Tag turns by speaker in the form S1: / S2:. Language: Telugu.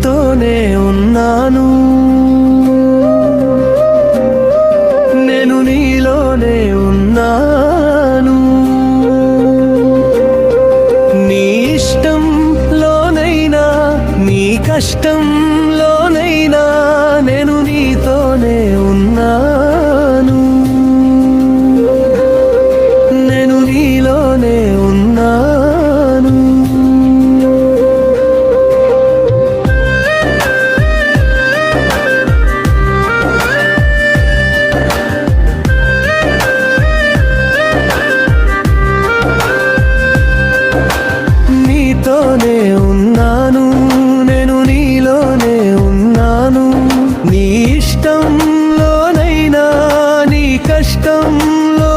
S1: నీతోనే ఉన్నాను. నేను నీలోనే ఉన్నాను. నీ ఇష్టంలోనైనా నీ కష్టంలోనైనా ఇష్టంలోనైనా నీ కష్టంలో